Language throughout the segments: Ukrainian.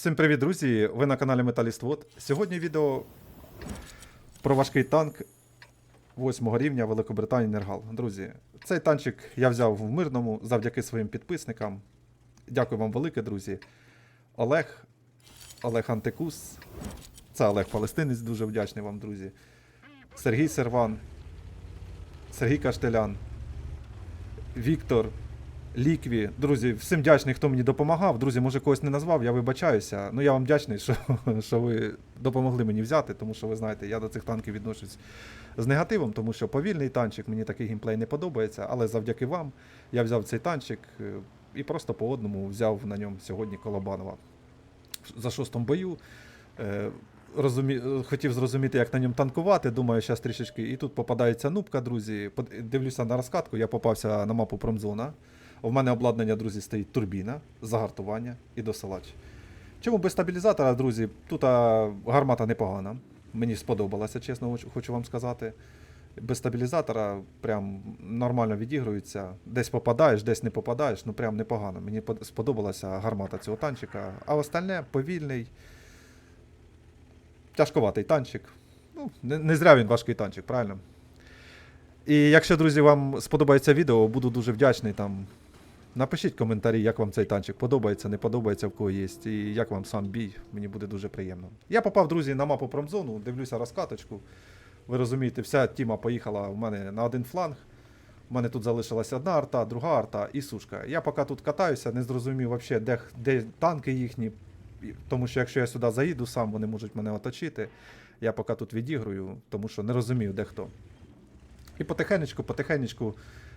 Всім привіт, друзі! Ви на каналі Металіст Вот. Сьогодні відео про важкий танк 8 рівня Великобританії Нергал. Друзі, цей танчик я взяв в мирному завдяки своїм підписникам. Дякую вам велике, друзі. Олег, Олег Антикус. Це Олег Палестинець, дуже вдячний вам, друзі. Сергій Серван, Сергій Каштелян, Віктор, Лікві. Друзі, всім вдячний, хто мені допомагав. Друзі, може когось не назвав, я вибачаюся. Ну я вам вдячний, що, що ви допомогли мені взяти, тому що ви знаєте, я до цих танків відношусь з негативом, тому що повільний танчик, мені такий геймплей не подобається, але завдяки вам я взяв цей танчик е, і просто по одному взяв на ньому сьогодні Колобанова. За шостом бою. Е, Розумі... е, Хотів зрозуміти, як на ньому танкувати. Думаю, зараз трішечки. І тут попадається нубка, друзі. Дивлюся на розкатку, я попався на мапу промзона. У мене обладнання, друзі, стоїть турбіна, загартування і досилач. Чому без стабілізатора, друзі? Тут гармата непогана. Мені сподобалася, чесно хочу вам сказати. Без стабілізатора прям нормально відігрується. Десь попадаєш, десь не попадаєш, ну прям непогано. Мені сподобалася гармата цього танчика. А остальне повільний, тяжковатий танчик. Ну, не, не зря він важкий танчик, правильно? І якщо, друзі, вам сподобається відео, буду дуже вдячний там. Напишіть коментарі, як вам цей танчик подобається, не подобається в кого є, і як вам сам бій, мені буде дуже приємно. Я попав, друзі, на мапу промзону, дивлюся розкаточку. Ви розумієте, вся тіма поїхала в мене на один фланг. У мене тут залишилася одна арта, друга арта і сушка. Я поки тут катаюся, не зрозумів взагалі, де, де танки їхні. Тому що якщо я сюди заїду сам, вони можуть мене оточити. Я поки тут відіграю, тому що не розумію, де хто. І потихенечку, потихенечку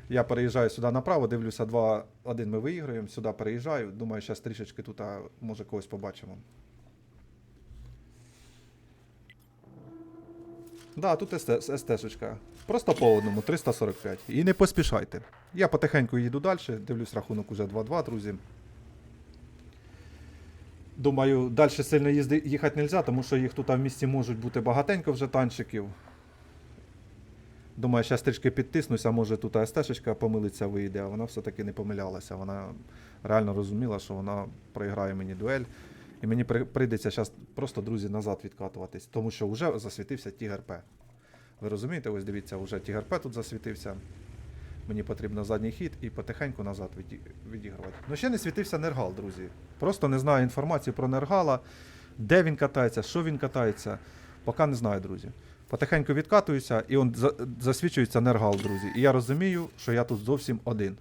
я переїжджаю сюди направо, дивлюся 2-1 ми виіграємо, сюди переїжджаю. Думаю, зараз трішечки тут, а, може, когось побачимо. Да, тут СТ, СТ-шечка. Просто по одному, 345. І не поспішайте. Я потихеньку їду далі, дивлюсь рахунок уже 2-2, друзі. Думаю, далі сильно їхати не можна, тому що їх тут в місті можуть бути багатенько вже танчиків. Думаю, зараз трішки підтиснуся, може тут АСТ-шечка помилиться вийде, а вона все-таки не помилялася. Вона реально розуміла, що вона проіграє мені дуель. І мені прийдеться зараз просто, друзі, назад відкатуватись, тому що вже засвітився Тігр П. Ви розумієте, ось дивіться, вже Тігр П тут засвітився. Мені потрібно задній хід і потихеньку назад відігрувати. Ну ще не світився Нергал, друзі. Просто не знаю інформації про Нергала, де він катається, що він катається. Поки не знаю, друзі. Потихеньку відкатуюся, і он засвічується Нергал, друзі. І я розумію, що я тут зовсім один.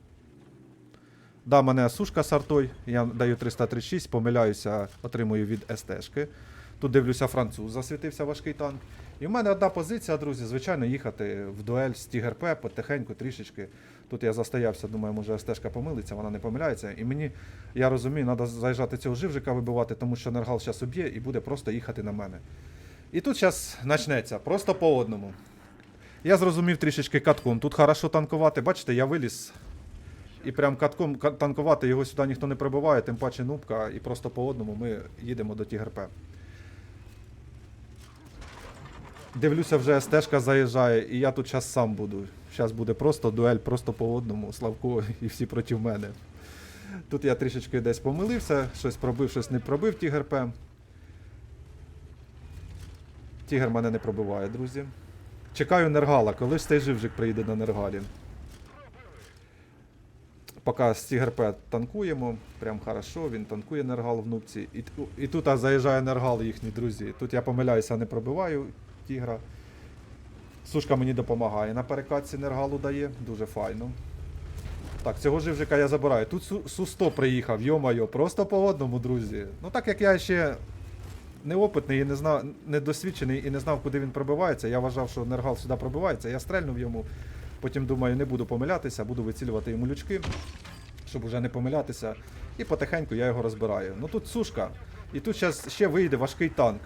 Да, мене сушка з артой, я даю 336, помиляюся, отримую від СТшки. Тут дивлюся, француз засвітився важкий танк. І в мене одна позиція, друзі, звичайно, їхати в дуель з Тігр П потихеньку, трішечки. Тут я застоявся, думаю, може СТшка помилиться, вона не помиляється. І мені, я розумію, треба заїжджати цього живжика вибивати, тому що Нергал зараз уб'є і буде просто їхати на мене. І тут зараз почнеться, просто по одному. Я зрозумів трішечки катком. Тут хорошо танкувати. Бачите, я виліз. І прям катком танкувати його сюди ніхто не прибиває, тим паче нубка, і просто по одному ми їдемо до ТГРП. Дивлюся, вже стежка заїжджає, і я тут зараз сам буду. Зараз буде просто дуель, просто по одному, Славко і всі проти мене. Тут я трішечки десь помилився, щось пробив, щось не пробив ТГРП. Тігр мене не пробиває, друзі. Чекаю Нергала, коли ж цей живжик приїде на Нергалі. Поки з ТГРП танкуємо, прям хорошо, він танкує Нергал в. І, і тут а, заїжджає Нергал їхні друзі. Тут я помиляюся, не пробиваю тігра. Сушка мені допомагає на перекатці Нергалу дає, дуже файно. Так, цього живжика я забираю. Тут Су- Су-100 приїхав, йо-майо, просто по одному, друзі. Ну так як я ще неопитний і не знав, недосвідчений і не знав, куди він пробивається. Я вважав, що Нергал сюди пробивається. Я стрельнув йому. Потім думаю, не буду помилятися, буду вицілювати йому лючки, щоб уже не помилятися. І потихеньку я його розбираю. Ну тут сушка. І тут зараз ще вийде важкий танк.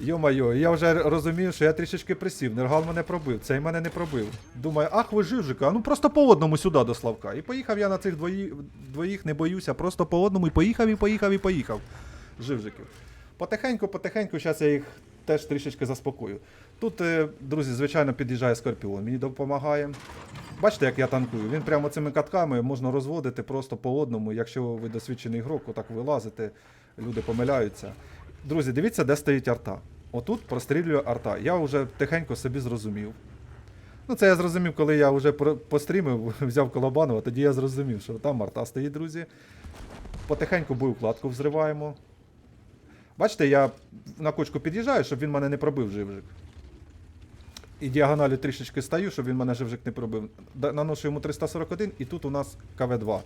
Йо-майо, я вже розумію, що я трішечки присів. Нергал мене пробив, цей мене не пробив. Думаю, ах ви жижика, ну просто по одному сюди до Славка. І поїхав я на цих двої, двоїх, не боюся, просто по одному і поїхав, і поїхав, і поїхав. Живжиків. Потихеньку, потихеньку, зараз я їх теж трішечки заспокою. Тут, е, друзі, звичайно, під'їжджає Скорпіон, мені допомагає. Бачите, як я танкую? Він прямо цими катками можна розводити просто по одному. Якщо ви досвідчений ігрок, отак вилазите, люди помиляються. Друзі, дивіться, де стоїть арта. Отут прострілює арта. Я вже тихенько собі зрозумів. Ну, це я зрозумів, коли я вже пострімив, взяв Колобанова, тоді я зрозумів, що там арта стоїть, друзі. Потихеньку боєукладку взриваємо. Бачите, я на кочку під'їжджаю, щоб він мене не пробив живжик. І діагоналі трішечки стаю, щоб він мене живжик не пробив. Наношу йому 341, і тут у нас КВ-2.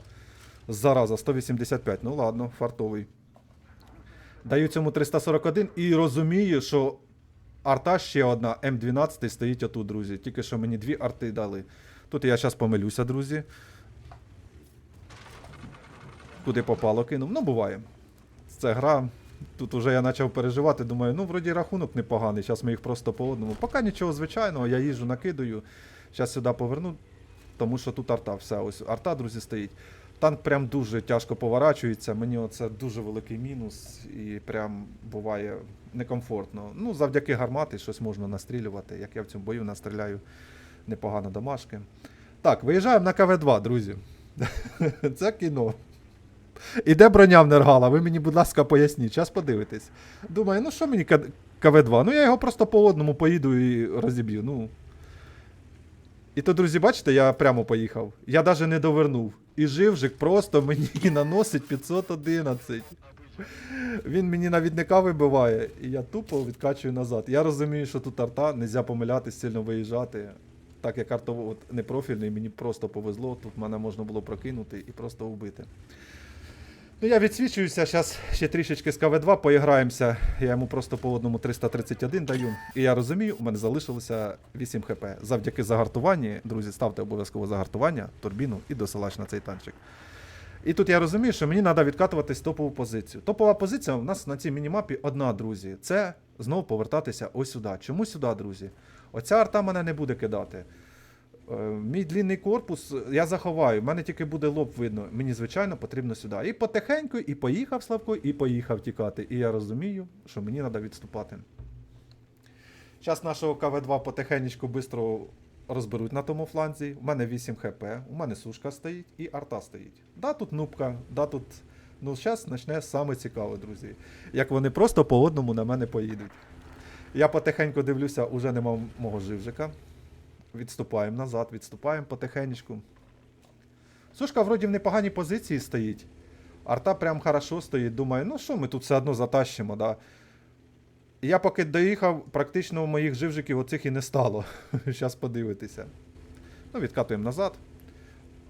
Зараза, 185. Ну ладно, фартовий. Даю цьому 341 і розумію, що арта ще одна М12 стоїть отут, друзі. Тільки що мені дві арти дали. Тут я зараз помилюся, друзі. Куди попало кинув. Ну, буває. Це гра. Тут уже я почав переживати, думаю, ну, вроді рахунок непоганий, зараз ми їх просто по одному. Поки нічого звичайного, я їжджу, накидаю. Зараз сюди поверну, тому що тут арта. Все, ось арта, друзі, стоїть. Танк прям дуже тяжко поворачується. Мені оце дуже великий мінус і прям буває некомфортно. Ну, завдяки гармати щось можна настрілювати. Як я в цьому бою настріляю непогано домашки. Так, виїжджаємо на КВ-2, друзі. Це кіно. Іде броня в Нергала, ви мені, будь ласка, поясніть, час подивитесь. Думаю, ну що мені КВ-2? Ну я його просто по одному поїду і розіб'ю. Ну. І то, друзі, бачите, я прямо поїхав. Я навіть не довернув. І живжик просто мені наносить 511. Він мені навідника вибиває, і я тупо відкачую назад. Я розумію, що тут арта, не можна помилятись, сильно виїжджати. Так як арта от, не профільний, мені просто повезло, тут мене можна було прокинути і просто вбити. Ну, я відсвічуюся, зараз ще трішечки з КВ-2 поіграємося. Я йому просто по одному 331 даю. І я розумію, у мене залишилося 8 хп. Завдяки загартуванні, друзі, ставте обов'язково загартування, турбіну і досилач на цей танчик. І тут я розумію, що мені треба відкатуватись топову позицію. Топова позиція у нас на цій мінімапі одна, друзі. Це знову повертатися ось сюди. Чому сюди, друзі? Оця арта мене не буде кидати. Е, Мій длінний корпус я заховаю, в мене тільки буде лоб видно. Мені, звичайно, потрібно сюди. І потихеньку, і поїхав Славко, і поїхав тікати. І я розумію, що мені треба відступати. Зараз нашого КВ-2 потихеньку швидко розберуть на тому фланзі. У мене 8 хп, у мене сушка стоїть і арта стоїть. Да, тут нубка, да, тут. Ну, зараз почне саме цікаве, друзі. Як вони просто по одному на мене поїдуть. Я потихеньку дивлюся, уже нема мого живжика. Відступаємо назад, відступаємо потихеньку. Сушка вроді в непоганій позиції стоїть. Арта прям хорошо стоїть. Думаю, ну що ми тут все одно затащимо, да. Я поки доїхав, практично моїх живжиків оцих і не стало. Зараз подивитися. Ну, відкатуємо назад.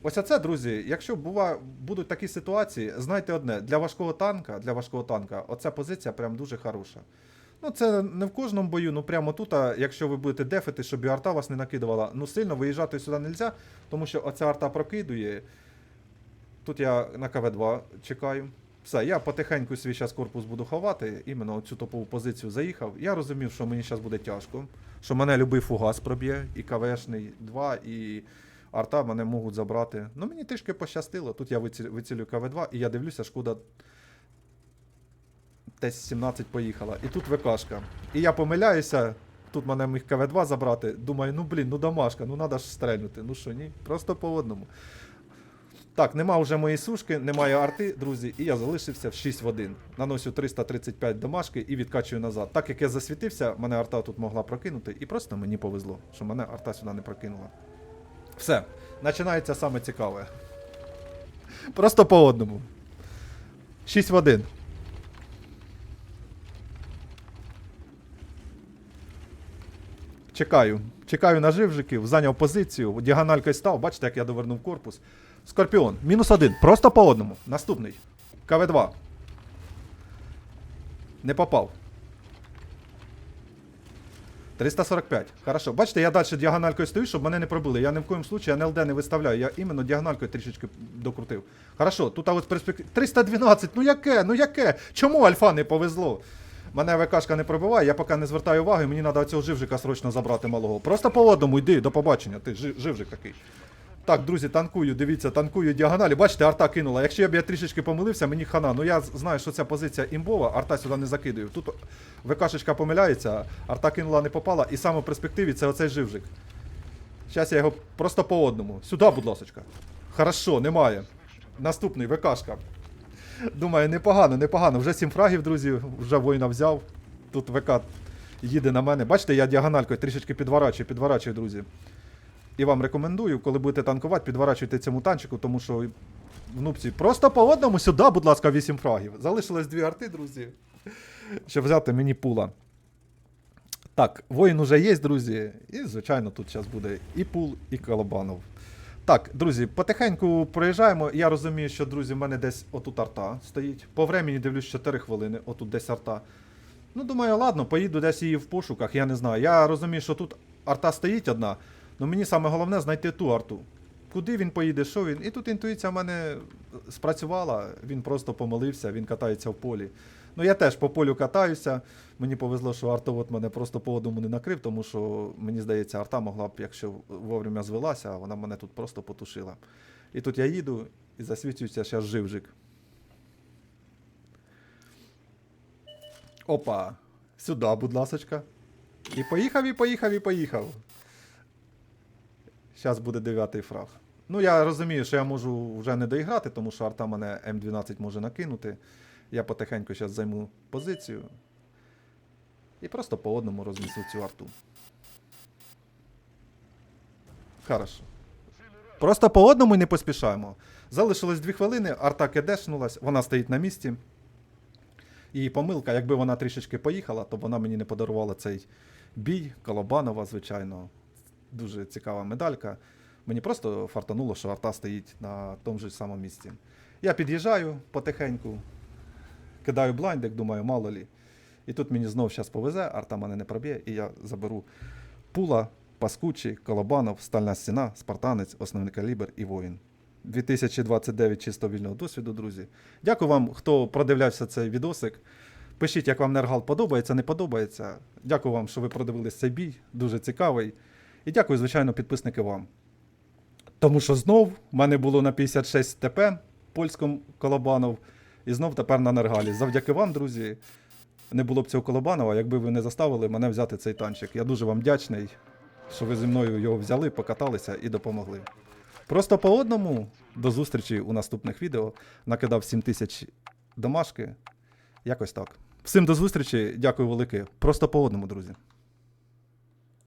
Ось це, друзі, якщо бува, будуть такі ситуації, знайте одне, для важкого танка, для важкого танка, оця позиція прям дуже хороша. Ну, це не в кожному бою, ну прямо тут, а якщо ви будете дефити, щоб арта вас не накидувала, ну сильно виїжджати сюди не можна, тому що оця арта прокидує. Тут я на КВ-2 чекаю. Все, я потихеньку свій час корпус буду ховати, іменно цю топову позицію заїхав. Я розумів, що мені зараз буде тяжко, що мене любий фугас проб'є, і КВшний 2, і арта мене можуть забрати. Ну мені трішки пощастило. Тут я виці- вицілю КВ-2, і я дивлюся, шкода Т-17 поїхала. І тут ВКшка. І я помиляюся. Тут мене міг КВ-2 забрати. Думаю, ну блін, ну домашка, ну треба ж стрельнути. Ну що, ні? Просто по одному. Так, нема вже моєї сушки, немає арти, друзі, і я залишився в 6 в 1. Наносю 335 домашки і відкачую назад. Так як я засвітився, мене арта тут могла прокинути, і просто мені повезло, що мене арта сюди не прокинула. Все, починається саме цікаве. Просто по одному. 6 в 1. Чекаю. Чекаю на живжиків, зайняв позицію, діагональкою став. Бачите, як я довернув корпус. Скорпіон, мінус один. Просто по одному. Наступний. КВ-2. Не попав. 345. Хорошо. Бачите, я далі діагональкою стою, щоб мене не пробили. Я ні в коєму случаю НЛД не виставляю. Я іменно діагональкою трішечки докрутив. Хорошо, тут а от перспектив. 312. Ну яке? Ну яке? Чому альфа не повезло? Мене ВКшка не пробиває, я поки не звертаю уваги, мені треба цього живжика срочно забрати малого. Просто по одному йди, до побачення, ти живжик такий. Так, друзі, танкую, дивіться, танкую діагоналі. Бачите, арта кинула. Якщо б я трішечки помилився, мені хана. Ну я знаю, що ця позиція імбова, арта сюди не закидаю. Тут ВКшечка помиляється, арта кинула, не попала, і саме в перспективі це оцей живжик. Зараз я його просто по одному. Сюди, будь ласочка. Хорошо, немає. Наступний ВКшка. Думаю, непогано, непогано. Вже сім фрагів, друзі, вже воїна взяв. Тут ВК їде на мене. Бачите, я діагональкою трішечки підворачую, підворачую, друзі. І вам рекомендую, коли будете танкувати, підворачуйте цьому танчику, тому що в нубці просто по одному сюди, будь ласка, 8 фрагів. Залишилось дві арти, друзі. Щоб взяти мені пула. Так, воїн уже є, друзі. І, звичайно, тут зараз буде і пул, і колобанов. Так, друзі, потихеньку проїжджаємо. Я розумію, що, друзі, в мене десь отут арта стоїть. По времені дивлюсь 4 хвилини, отут десь арта. Ну, думаю, ладно, поїду десь її в пошуках, я не знаю. Я розумію, що тут арта стоїть одна, але мені саме головне знайти ту арту. Куди він поїде, що він. І тут інтуїція в мене спрацювала, він просто помолився, він катається в полі. Ну, я теж по полю катаюся. Мені повезло, що артовод мене просто по одному не накрив, тому що мені здається, арта могла б, якщо вовремя звелася, а вона мене тут просто потушила. І тут я їду і засвічується зараз живжик. Опа. Сюди, будь ласочка. І поїхав, і поїхав, і поїхав. Зараз буде дев'ятий фраг. Ну, я розумію, що я можу вже не доіграти, тому що арта мене М12 може накинути. Я потихеньку зараз займу позицію. І просто по одному рознесу цю арту. Хорошо. Просто по одному і не поспішаємо. Залишилось 2 хвилини, арта кедешнулась, вона стоїть на місці. І помилка, якби вона трішечки поїхала, то вона мені не подарувала цей бій. Колобанова, звичайно. Дуже цікава медалька. Мені просто фартануло, що арта стоїть на тому ж самому місці. Я під'їжджаю потихеньку, кидаю блайндик, думаю, мало лі. І тут мені знов зараз повезе, арта мене не проб'є, і я заберу пула, паскучий, колобанов, стальна стіна, спартанець, основний калібр і воїн. 2029 чисто вільного досвіду, друзі. Дякую вам, хто продивлявся цей відосик. Пишіть, як вам Нергал подобається, не подобається. Дякую вам, що ви продивились цей бій. Дуже цікавий. І дякую, звичайно, підписники вам. Тому що знов в мене було на 56 ТП польському колобанов, і знов тепер на Нергалі. Завдяки вам, друзі, не було б цього колобанова, якби ви не заставили мене взяти цей танчик. Я дуже вам вдячний, що ви зі мною його взяли, покаталися і допомогли. Просто по одному. До зустрічі у наступних відео. Накидав 7 тисяч домашки. Якось так. Всім до зустрічі, дякую велике. Просто по одному, друзі.